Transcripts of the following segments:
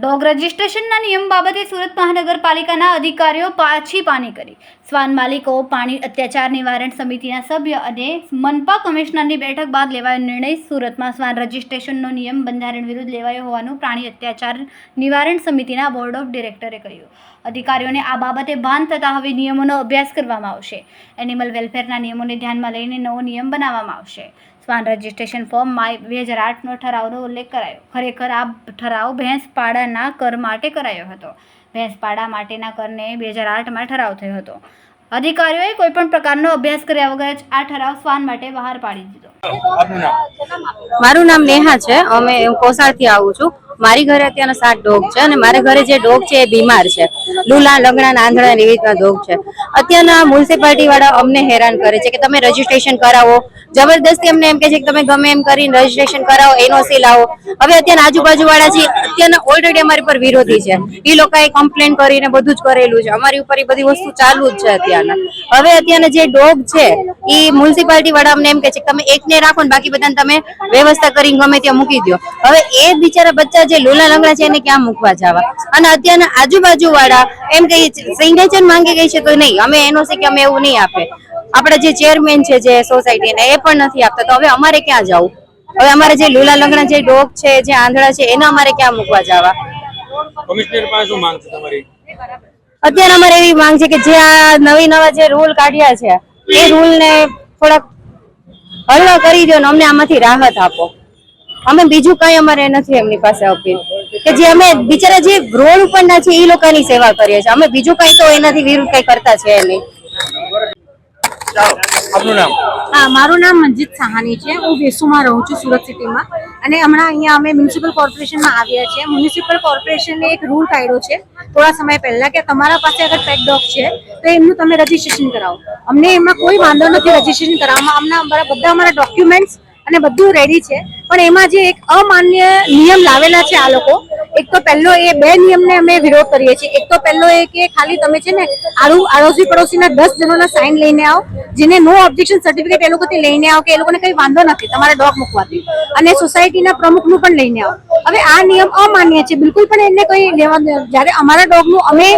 Dog રજિસ્ટ્રેશનના નિયમ બાબતે સુરત મહાનગરપાલિકાના અધિકારીઓ પાછી પાની કરી. શ્વાન માલિકો, પાણી અત્યાચાર નિવારણ સમિતિના સભ્ય અને મનપા કમિશનરની બેઠક બાદ લેવાયો નિર્ણય. સુરતમાં શ્વાન રજિસ્ટ્રેશનનો નિયમ બંધારણ વિરુદ્ધ લેવાયો હોવાનું પ્રાણી અત્યાચાર નિવારણ સમિતિના બોર્ડ ઓફ ડિરેક્ટરે કહ્યું. અધિકારીઓને આ બાબતે ભાન થતાં હવે નિયમોનો અભ્યાસ કરવામાં આવશે. એનિમલ વેલફેરના નિયમોને ધ્યાનમાં લઈને નવો નિયમ બનાવવામાં આવશે. શ્વાન રજિસ્ટ્રેશન ફોર્મ માય બે હજાર આઠનો ઠરાવનો ઉલ્લેખ કરાયો. ખરેખર આ ઠરાવ ભેંસપાડાના કર માટે કરાયો હતો. ભેંસપાડા માટેના કરને બે હજાર આઠમાં ઠરાવ થયો હતો. અધિકારીઓએ કોઈપણ પ્રકારનો અભ્યાસ કર્યા વગર જ આ ઠરાવ શ્વાન માટે બહાર પાડી દીધો. મારું નામ નેહા છે. અમે હું કોસાળથી આવું છું. મારી ઘરે અત્યારે સાત ડોગ છે અને મારા ઘરે જે ડોગ છે એ બીમાર છે. લુલા લંગડા આંધળા એવી રીતના છે. અત્યારના મ્યુનિસિપાલિટી વાળા અમને હેરાન કરે છે કે તમે રજીસ્ટ્રેશન કરાવો. જબરદસ્તી અમને એમ કે છે કે તમે ગમે એમ કરીને રજીસ્ટ્રેશન કરાવો, એનઓસી લાવો. હવે અત્યારના આજુબાજુ વાળા છે અત્યારના ઓલરેડી અમારી પર વિરોધી છે. એ લોકોએ કમ્પ્લેન કરીને બધું જ કરેલું છે. અમારી ઉપર એ બધી વસ્તુ ચાલુ જ છે અત્યારના. હવે અત્યારના જે ડોગ છે એ મ્યુનિસિપાલિટી વાળા અમને એમ કે છે કે તમે એકને રાખો ને બાકી બધાને તમે વ્યવસ્થા કરીને ગમે ત્યાં મૂકી દો હવે એ બિચારા બચ્ચા જે લોલા લંગડા છે એને ક્યાં મૂકવા જવા? અને અત્યારના આજુબાજુ વાળા એમ કહીએ સિગ્નેચર માંગી ગઈ છે તો નહીં. અમે એનઓસી કે અમે એવું નહીં આપે. આપણા જે ચેરમેન છે જે સોસાયટીના એ પણ નથી આપતા. તો હવે અમારે ક્યાં જવું? હવે અમારે જે લુલા લંગડા જે ડોગ છે જે આંધળા છે એના અમારે ક્યાં મૂકવા જવા? કમિશનર પાસે શું માંગ છે તમારી? અત્યારે અમારે એવી માંગ છે કે જે આ નવી નવા જે રૂલ કાઢ્યા છે એ રૂલ ને થોડાક હળવા કરી દો ને અમને આમાંથી રાહત આપો. અમે બીજું કઈ અમારે નથી એમની પાસે અપીલ. કે જે અમે બિચારા જે રોડ ઉપરના છે એ લોકોની સેવા કરીએ છીએ. અમે બીજું કઈ તો એનાથી વિરુદ્ધ કઈ કરતા છે નહીં. આપનું નામ? હા મારું નામ મંજીત સાહાની છે. હું વેસુમાં રહું છું સુરત સિટીમાં. અને હમણાં અહીંયા અમે મ્યુનિસિપલ કોર્પોરેશનમાં આવ્યા છીએ. મ્યુનિસિપલ કોર્પોરેશને એક રૂલ કાઢ્યો છે થોડા સમય પહેલા કે તમારા પાસે અગર પેટ ડોગ છે તો એમનું તમે રજીસ્ટ્રેશન કરાવો. અમને એમાં કોઈ વાંધો નથી રજીસ્ટ્રેશન કરાવવામાં. અમને અમારા બધા અમારા ડોક્યુમેન્ટ્સ અને બધું રેડી છે. પણ એમાં જે એક અમાન્ય નિયમ લાવેલા છે આ લોકો, એક તો પહેલો એ બે નિયમને અમે વિરોધ કરીએ છીએ. એક તો પહેલો એ કે ખાલી તમે છે ને આડું, આડોશી પડોશીના દસ જણોના સાઇન લઈને આવો, જેને નો ઓબ્જેક્શન સર્ટિફિકેટ એ લોકોથી લઈને આવો કે એ લોકોને કંઈ વાંધો નથી, તમારા ડોગ મૂકવાથી અને સોસાયટીના પ્રમુખનું પણ લઈને આવો. હવે આ નિયમ અમાન્ય છે, બિલકુલ પણ એને કંઈ લેવા જ્યારે અમારા ડોગનું અમે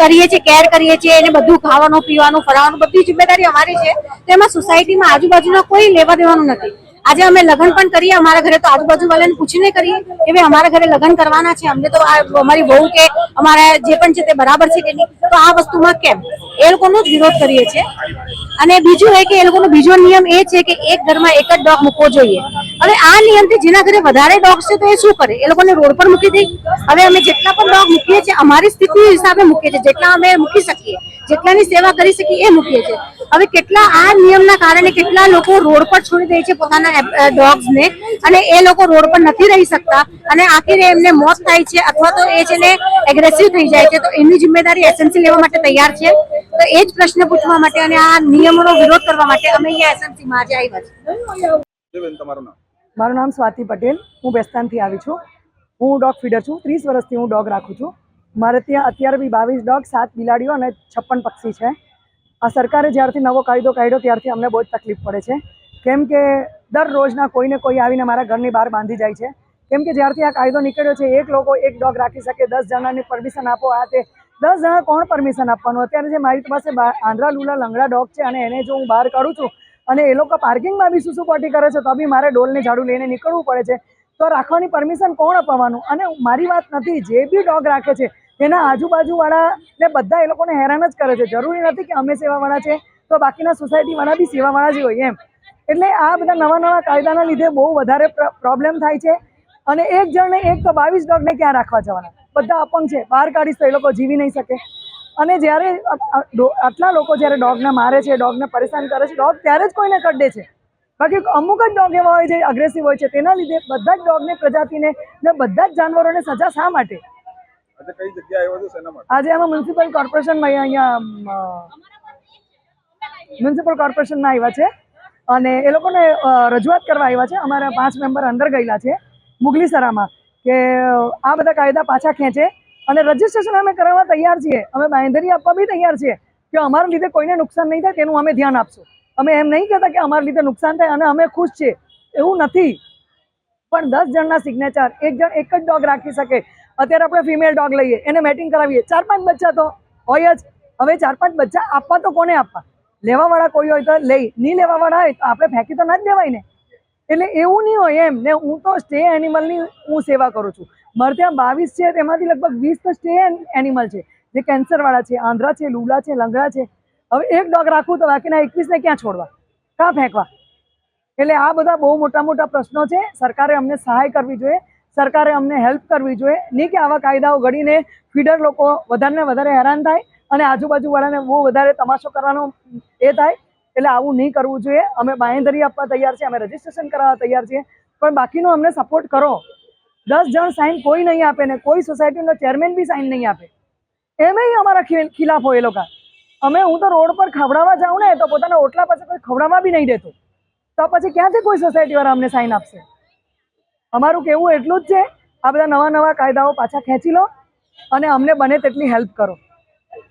કરીએ છીએ કેર કરીએ છીએ, એને બધું ખાવાનું, પીવાનું, ફરાવાનું, બધી જિમ્મેદારી અમારી છે, તો એમાં સોસાયટીમાં આજુબાજુના કોઈ લેવા દેવાનું નથી. આજે અમે લગ્ન પણ કરીએ, અમારા ઘરે તો આજુબાજુ વાળાને પૂછીને કરીએ કે ભાઈ અમારા ઘરે લગ્ન કરવાના છે. અમને તો અમારી બહુ કે અમારા જે પણ છે તે બરાબર છે કે નહીં? તો આ વસ્તુમાં કેમ? એ લોકોનો જ વિરોધ કરીએ છીએ. અને બીજું એ કે એ લોકોનો બીજો નિયમ એ છે કે એક ઘરમાં એક જ ડોગ મૂકવો જોઈએ. હવે આ નિયમથી જેના ઘરે વધારે ડોગ છે તો એ શું કરે? એ લોકોને રોડ પર મૂકી દે. હવે અમે જેટલા પણ ડોગ મૂકીએ છીએ, અમારી સ્થિતિ હિસાબે મૂકીએ છીએ. જેટલા અમે મૂકી શકીએ, જેટલાની સેવા કરી શકીએ, એ મૂકીએ છીએ. હવે કેટલા આ નિયમના કારણે કેટલા લોકો રોડ પર છોડી દે છે પોતાના ડોગ્સ ને અને એ લોકો રોડ પર નથી રહી શકતા. અને આખરે એમને મોત થાય છે અથવા તો એ છે ને એગ્રેસિવ થઈ જાય છે. તો એની જિમ્મેદારી એસએમસી લેવા માટે તૈયાર છે? તો એ જ પ્રશ્ન પૂછવા માટે અને આ નિયમોનો વિરોધ કરવા માટે અમે અહીંયા એસએમસી માં આજે આવ્યા છીએ. બેન તમારું નામ? મારું નામ સ્વાતિ પટેલ. હું બેસ્તાનથી આવી છું. હું ડોગ ફીડર છું. ત્રીસ વર્ષથી હું ડોગ રાખું છું. મારે ત્યાં અત્યારે બી બાવીસ ડોગ સાત બિલાડીઓ અને છપ્પન પક્ષી છે. આ સરકારે જ્યારથી નવો કાયદો કાઢ્યો ત્યારથી અમને બહુ જ તકલીફ પડે છે. કેમ કે દરરોજના કોઈને કોઈ આવીને મારા ઘરની બહાર બાંધી જાય છે. કેમ કે જ્યારથી આ કાયદો નીકળ્યો છે, એક લોકો એક ડોગ રાખી શકે, દસ જણાની પરમિશન આપો, આ તે. દસ જણા કોણ પરમિશન આપવાનું? અત્યારે જે મારી પાસે આંધ્રા લુલા લંગડા ડોગ છે અને એને જો હું બહાર કાઢું છું અને એ લોકો પાર્કિંગમાં બી સુસુ પોટી કરે છે, તો બી મારે ડોલને ઝાડુ લઈને નીકળવું પડે છે. તો રાખવાની પરમિશન કોણ અપાવવાનું અને મારી વાત નથી, જે બી ડોગ રાખે છે તેના આજુબાજુવાળાને બધા એ લોકોને હેરાન જ કરે છે. જરૂરી નથી કે અમે સેવાવાળા છે, તો બાકીના સોસાયટીવાળા બી સેવાવાળા જ હોય એમ. એટલે આ બધા નવા નવા કાયદાના લીધે બહુ વધારે પ્રોબ્લેમ થાય છે. અને એક જણને એક તો બાવીસ ડોગને ક્યાં રાખવા જવાના? બધા અપંગ છે. બહાર કાઢીશ તો એ લોકો જીવી નહીં શકે. અને જ્યારે આટલા લોકો જ્યારે ડોગને મારે છે, ડોગને પરેશાન કરે છે, ડોગ ત્યારે જ કોઈને કડે છે. બાકી અમુક જ ડોગ એવા હોય છે અગ્રેસિવ હોય છે, તેના લીધે બધા જ ડોગને, પ્રજાતિને ને બધા જ જાનવરોને સજા શા માટે? કઈ જગ્યાએ આવ્યો છે શેના માટે? આજે અમે મ્યુનિસિપલ કોર્પોરેશનમાં અહીંયા મ્યુનિસિપલ કોર્પોરેશનમાં આવ્યા છે. અને એ લોકોને રજૂઆત કરવા આવ્યા છે. અમારા પાંચ મેમ્બર અંદર ગયેલા છે મુગલીસરામાં કે આ બધા કાયદા પાછા ખેંચે અને રજીસ્ટ્રેશન અમે કરાવવા તૈયાર છીએ. અમે બાંધરી આપવા બી તૈયાર છીએ કે અમારા લીધે કોઈને નુકસાન નહીં થાય તેનું અમે ધ્યાન આપશું. અમે એમ નહીં કહેતા કે અમારા લીધે નુકસાન થાય અને અમે ખુશ છીએ. એવું નથી. પણ દસ જણના સિગ્નેચર એક જણ એક જ ડોગ રાખી શકે. અત્યારે આપણે ફિમેલ ડોગ લઈએ, એને મેટિંગ કરાવીએ. ચાર પાંચ બચ્ચા તો હોય જ. હવે ચાર પાંચ બચ્ચા આપવા તો કોને આપવા? લેવાવાળા કોઈ હોય તો લઈ. નહીં લેવાવાળા હોય તો આપણે ફેંકી તો ના જ દેવાય ને. એટલે એવું નહીં હોય એમ. ને હું તો સ્ટે એનિમલની હું સેવા કરું છું. મારે ત્યાં બાવીસ છે, તેમાંથી લગભગ વીસ તો સ્ટે એનિમલ છે. જે કેન્સરવાળા છે, આંધ્રા છે, લુલા છે, લંગડા છે. હવે એક ડોગ રાખવું તો બાકીના એકવીસને ક્યાં છોડવા? ક્યાં ફેંકવા? એટલે આ બધા બહુ મોટા મોટા પ્રશ્નો છે. સરકારે અમને સહાય કરવી જોઈએ. સરકારે અમને હેલ્પ કરવી જોઈએ. નહીં કે આવા કાયદાઓ ઘડીને ફીડર લોકો વધારે વધારે હેરાન થાય અને આજુબાજુવાળાને બહુ વધારે તમાશો કરવાનો એ થાય. એટલે આવું નહીં કરવું જોઈએ. અમે બાંહેધરી આપવા તૈયાર છે અમે રજીસ્ટ્રેશન કરાવવા તૈયાર છીએ. પણ બાકીનો અમને સપોર્ટ કરો. દસ જણ સાઇન કોઈ નહીં આપે ને કોઈ સોસાયટીનો ચેરમેન બી સાઇન નહીં આપે. એમેય અમારા ખિલાફ હોય એ લોકો. અમે, હું તો રોડ પર ખવડાવવા જાઉં ને, તો પોતાના ઓટલા પાસે કોઈ ખવડાવવા બી નહીં દેતું. તો પછી ક્યાંથી કોઈ સોસાયટીવાળા અમને સાઇન આપશે? અમારું કહેવું એટલું જ છે, આ બધા નવા નવા કાયદાઓ પાછા ખેંચી લો અને અમને બને તેટલી હેલ્પ કરો.